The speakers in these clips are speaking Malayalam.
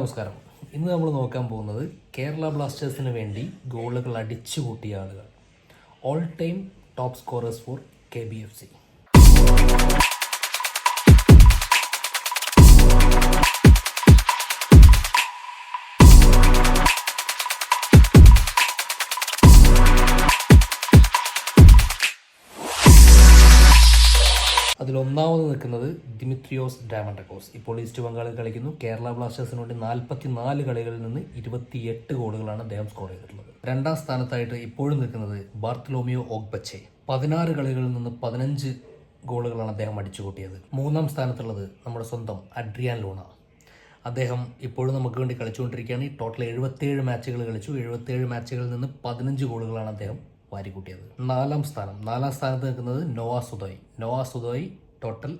നമസ്കാരം. ഇന്ന് നമ്മൾ നോക്കാൻ പോകുന്നത് കേരള ബ്ലാസ്റ്റേഴ്സിന് വേണ്ടി ഗോളുകൾ അടിച്ചു കൂട്ടിയ ആളുകൾ. All time top scorers for K B F C അതിൽ ഒന്നാമത് നിൽക്കുന്നത് ദിമിത്രിയോസ് ഡാമൻഡക്കോസ് ഇപ്പോൾ ഈസ്റ്റ് ബംഗാളിൽ കളിക്കുന്നു. കേരള ബ്ലാസ്റ്റേഴ്സിന് വേണ്ടി നാൽപ്പത്തി നാല് കളികളിൽ നിന്ന് ഇരുപത്തിയെട്ട് ഗോളുകളാണ് അദ്ദേഹം സ്കോർ ചെയ്തിട്ടുള്ളത്. രണ്ടാം സ്ഥാനത്തായിട്ട് ഇപ്പോഴും നിൽക്കുന്നത് ബാർത്തലോമിയോ ഓഗ്ബച്ചെ. പതിനാറ് കളികളിൽ നിന്ന് പതിനഞ്ച് ഗോളുകളാണ് അദ്ദേഹം അടിച്ചു കൂട്ടിയത്. മൂന്നാം സ്ഥാനത്തുള്ളത് നമ്മുടെ സ്വന്തം അഡ്രിയാൻ ലൂണ. അദ്ദേഹം ഇപ്പോഴും നമുക്ക് വേണ്ടി കളിച്ചുകൊണ്ടിരിക്കുകയാണ്. ഈ ടോട്ടൽ എഴുപത്തേഴ് മാച്ചുകൾ കളിച്ചു. എഴുപത്തേഴ് മാച്ചുകളിൽ നിന്ന് പതിനഞ്ച് ഗോളുകളാണ് അദ്ദേഹം വാരിക്കൂട്ടിയത്. നാലാം സ്ഥാനം. നാലാം സ്ഥാനത്ത് നിൽക്കുന്നത് നോവാ സുദോയ്. നോവാ സുദോയ് ടോട്ടൽ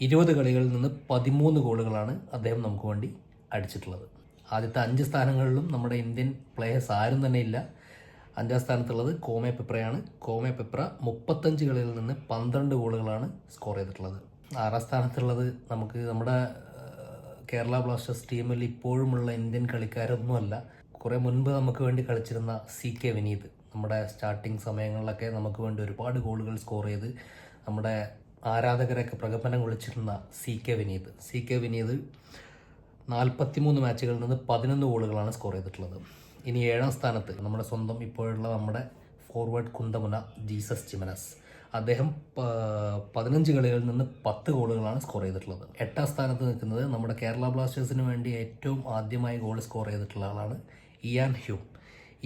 ഇരുപത് കളികളിൽ നിന്ന് പതിമൂന്ന് ഗോളുകളാണ് അദ്ദേഹം നമുക്ക് വേണ്ടി അടിച്ചിട്ടുള്ളത്. ആദ്യത്തെ അഞ്ച് സ്ഥാനങ്ങളിലും നമ്മുടെ ഇന്ത്യൻ പ്ലേയേഴ്സ് ആരും തന്നെ ഇല്ല. അഞ്ചാം സ്ഥാനത്തുള്ളത് കോമെ പെപ്രയാണ്. കോമെ പെപ്ര മുപ്പത്തഞ്ച് കളികളിൽ നിന്ന് പന്ത്രണ്ട് ഗോളുകളാണ് സ്കോർ ചെയ്തിട്ടുള്ളത്. ആറാം സ്ഥാനത്തുള്ളത് നമുക്ക് നമ്മുടെ കേരള ബ്ലാസ്റ്റേഴ്സ് ടീമിൽ ഇപ്പോഴുമുള്ള ഇന്ത്യൻ കളിക്കാരൊന്നുമല്ല. കുറേ മുൻപ് നമുക്ക് വേണ്ടി കളിച്ചിരുന്ന സി കെ വിനീത്. നമ്മുടെ സ്റ്റാർട്ടിങ് സമയങ്ങളിലൊക്കെ നമുക്ക് വേണ്ടി ഒരുപാട് ഗോളുകൾ സ്കോർ ചെയ്ത് നമ്മുടെ ആരാധകരൊക്കെ പ്രകമ്പനം കൊള്ളിച്ചിരുന്ന C K Vineeth. C K Vineeth നാൽപ്പത്തിമൂന്ന് മാച്ചുകളിൽ നിന്ന് പതിനൊന്ന് ഗോളുകളാണ് സ്കോർ ചെയ്തിട്ടുള്ളത്. ഇനി ഏഴാം സ്ഥാനത്ത് നമ്മുടെ സ്വന്തം ഇപ്പോഴുള്ള നമ്മുടെ ഫോർവേഡ് കുന്തമുന ജീസസ് ചിമനസ് അദ്ദേഹം പതിനഞ്ച് കളികളിൽ നിന്ന് പത്ത് ഗോളുകളാണ് സ്കോർ ചെയ്തിട്ടുള്ളത്. എട്ടാം സ്ഥാനത്ത് നിൽക്കുന്നത് നമ്മുടെ കേരള ബ്ലാസ്റ്റേഴ്സിന് വേണ്ടി ഏറ്റവും ആദ്യമായി ഗോൾ സ്കോർ ചെയ്തിട്ടുള്ള ആളാണ് ഇയാൻ ഹ്യൂം.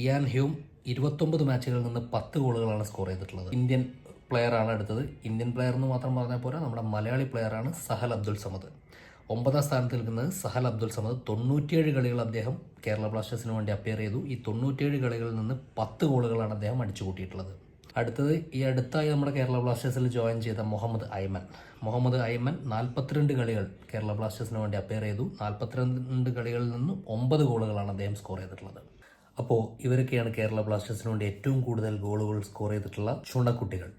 ഇയാൻ ഹ്യൂം ഇരുപത്തൊമ്പത് മാച്ചുകളിൽ നിന്ന് പത്ത് ഗോളുകളാണ് സ്കോർ ചെയ്തിട്ടുള്ളത്. ഇന്ത്യൻ പ്ലെയറാണ് എടുത്തത്. ഇന്ത്യൻ പ്ലെയർ എന്ന് മാത്രം പറഞ്ഞാൽ പോരാ നമ്മുടെ മലയാളി പ്ലെയറാണ് സഹൽ അബ്ദുൽ സമദ്. ഒമ്പതാം സ്ഥാനത്ത് നിൽക്കുന്നത് സഹൽ അബ്ദുൽ സമദ്. തൊണ്ണൂറ്റിയേഴ് കളികൾ അദ്ദേഹം കേരള ബ്ലാസ്റ്റേഴ്സിന് വേണ്ടി അപ്പിയർ ചെയ്തു. ഈ തൊണ്ണൂറ്റിയേഴ് കളികളിൽ നിന്ന് പത്ത് ഗോളുകളാണ് അദ്ദേഹം അടിച്ചു കൂട്ടിയിട്ടുള്ളത് അടുത്തത് ഈ അടുത്തായി നമ്മുടെ കേരള ബ്ലാസ്റ്റേഴ്സിൽ ജോയിൻ ചെയ്ത മുഹമ്മദ് ഐമൻ. മുഹമ്മദ് ഐമൻ നാൽപ്പത്തിരണ്ട് കളികൾ കേരള ബ്ലാസ്റ്റേഴ്സിന് വേണ്ടി അപ്പിയർ ചെയ്തു. നാൽപ്പത്തിരണ്ട് കളികളിൽ നിന്ന് ഒമ്പത് ഗോളുകളാണ് അദ്ദേഹം സ്കോർ ചെയ്തിട്ടുള്ളത്. അപ്പോൾ ഇവരൊക്കെയാണ് കേരള ബ്ലാസ്റ്റേഴ്സിന് വേണ്ടി ഏറ്റവും കൂടുതൽ ഗോളുകൾ സ്കോർ ചെയ്തിട്ടുള്ള ചുണക്കുട്ടികൾ.